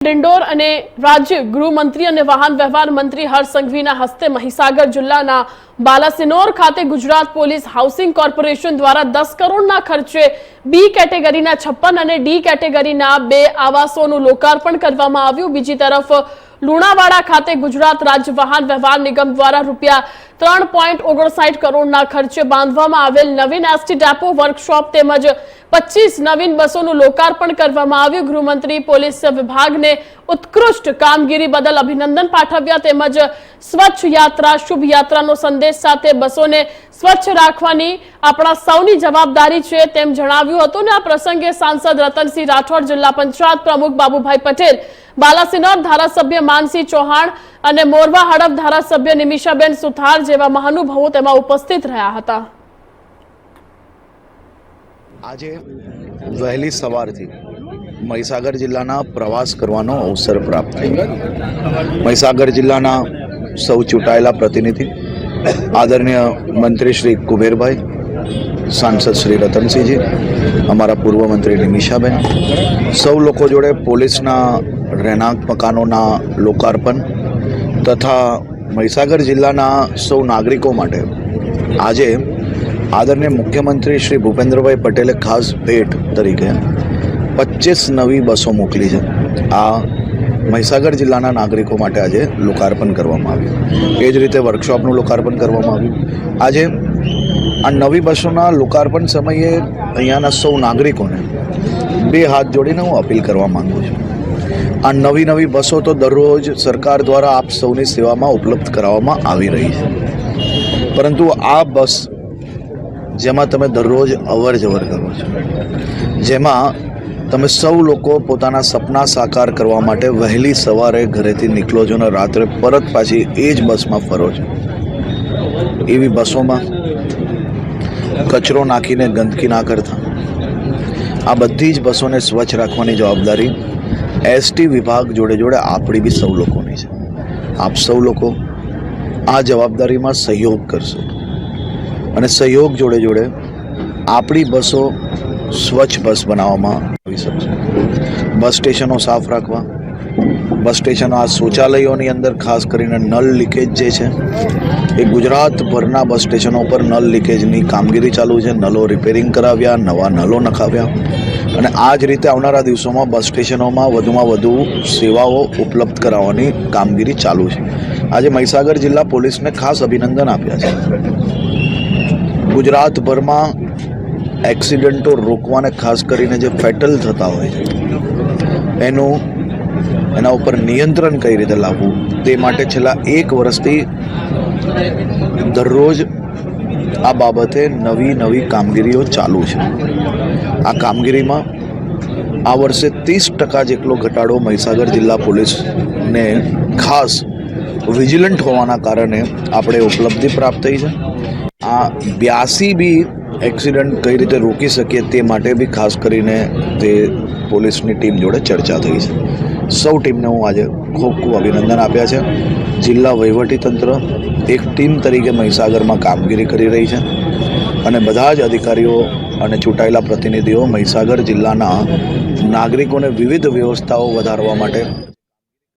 ડિંડોર અને રાજ્ય ગૃહમંત્રી અને વાહન વ્યવહાર મંત્રી હર્ષ સંઘવીના હસ્તે મહીસાગર જિલ્લાના બાલાસિનોર ખાતે ગુજરાત પોલીસ હાઉસિંગ કોર્પોરેશન દ્વારા દસ કરોડના ખર્ચે બી કેટેગરીના છપ્પન અને ડી કેટેગરીના બે આવાસોનું લોકાર્પણ કરવામાં આવ્યું. બીજી તરફ, લુણાવાડા ખાતે ગુજરાત રાજ્ય વાહન વ્યવહાર નિગમ દ્વારા રૂપિયા ત્રણ પોઈન્ટ ઓગણસાઠ કરોડના ખર્ચે બાંધવામાં આવેલ નવીન એસટી ડેપો વર્કશોપ તેમજ પચીસ નવીન બસોનું લોકાર્પણ કરવામાં આવ્યું. ગૃહમંત્રી, પોલીસ વિભાગને ઉત્કૃષ્ટ કામગીરી બદલ અભિનંદન પાઠવ્યા તેમજ સ્વચ્છ યાત્રા, શુભ યાત્રાનો સંદેશ સાથે બસોને સ્વચ્છ રાખવાની આપણા સૌની જવાબદારી છે તેમ જણાવ્યું હતું ને આ પ્રસંગે સાંસદ રતનસિંહ રાઠોડ, જિલ્લા પંચાયત પ્રમુખ બાબુભાઈ પટેલ, બાલાસિનોર ધારાસભ્ય માનસિંહ ચૌહાણ અને મોરવા હડફ ધારાસભ્ય નિમિષાબેન સુથાર જેવા મહાનુભાવો તેમાં ઉપસ્થિત રહ્યા હતા. આજે વહેલી સવારથી મહીસાગર જિલ્લાના પ્રવાસ કરવાનો અવસર પ્રાપ્ત થયો. મહીસાગર જિલ્લાના સૌ ચૂંટાયેલા પ્રતિનિધિ, આદરણીય મંત્રી શ્રી કુબેરભાઈ, સાંસદ શ્રી રતનસિંહજી, અમારા પૂર્વ મંત્રી નિમિષાબેન, સૌ લોકો જોડે પોલીસના રહેણાંક મકાનોના લોકાર્પણ તથા મહીસાગર જિલ્લાના સૌ નાગરિકો માટે આજે આદરણીય મુખ્યમંત્રી શ્રી ભૂપેન્દ્રભાઈ પટેલે ખાસ ભેટ તરીકે પચીસ નવી બસો મોકલી છે. આ મહીસાગર જિલ્લાના નાગરિકો માટે આજે લોકાર્પણ કરવામાં આવ્યું. એ જ રીતે વર્કશોપનું લોકાર્પણ કરવામાં આવ્યું. આજે આ નવી બસોના લોકાર્પણ સમયે અહીંયાના સૌ નાગરિકોને બે હાથ જોડીને હું અપીલ કરવા માંગુ છું. આ નવી નવી બસો તો દરરોજ સરકાર દ્વારા આપ સૌની સેવામાં ઉપલબ્ધ કરાવવામાં આવી રહી છે. પરંતુ આ બસ જેમાં તમે દરરોજ અવર જવર કરો છો. જેમાં તમે સૌ લોકો પોતાના સપના સાકાર કરવા માટે વહેલી સવારે ઘરેથી નીકળો છો અને રાત્રે પરત પાછી એ જ બસમાં ફરો છો. એવી બસોમાં કચરો નાખીને ગંદકી ના કરતા. આ બધી જ બસોને સ્વચ્છ રાખવાની જવાબદારી એસટી વિભાગ જોડે જોડે આપણી બી સૌ લોકોની છે. આપ સૌ લોકો આ જવાબદારીમાં સહયોગ કરશો. અને સહયોગ જોડે જોડે આપણી બસો સ્વચ્છ બસ બનાવવામાં આવી શકશે બસ સ્ટેશનો સાફ રાખવા, બસ સ્ટેશનો આ શૌચાલયોની અંદર ખાસ કરીને નલ લીકેજ જે છે, એ ગુજરાતભરના બસ સ્ટેશનો પર નળ લીકેજની કામગીરી ચાલુ છે. નલો રિપેરિંગ કરાવ્યા, નવા નલો નખાવ્યા અને આ જ રીતે આવનારા દિવસોમાં બસ સ્ટેશનોમાં વધુમાં વધુ સેવાઓ ઉપલબ્ધ કરાવવાની કામગીરી ચાલુ છે. આજે મહીસાગર જિલ્લા પોલીસને ખાસ અભિનંદન આપ્યા છે. ગુજરાતભરમાં એક્સિડન્ટો રોકવાને ખાસ કરીને જે ફેટલ થતા હોય છે, એનું એના ઉપર નિયંત્રણ કઈ રીતે લાવવું, તે માટે છેલ્લા એક વર્ષથી દરરોજ આ બાબતે નવી નવી કામગીરીઓ ચાલુ છે. આ કામગીરીમાં આ વર્ષે ત્રીસ ટકા જેટલો ઘટાડો મહીસાગર જિલ્લા પોલીસને ખાસ વિજિલન્ટ હોવાના કારણે આપણે ઉપલબ્ધિ પ્રાપ્ત થઈ છે. આ બ્યાસી બી એક્સિડન્ટ કઈ રીતે રોકી શકીએ તે માટે બી ખાસ કરીને તે પોલીસની ટીમ જોડે ચર્ચા થઈ છે. સૌ ટીમને હું આજે ખૂબ ખૂબ અભિનંદન આપ્યા છે. જિલ્લા વહીવટીતંત્ર એક ટીમ તરીકે મહીસાગરમાં કામગીરી કરી રહી છે અને બધા જ અધિકારીઓ અને ચૂંટાયેલા પ્રતિનિધિઓ મહીસાગર જિલ્લાના નાગરિકોને વિવિધ વ્યવસ્થાઓ વધારવા માટે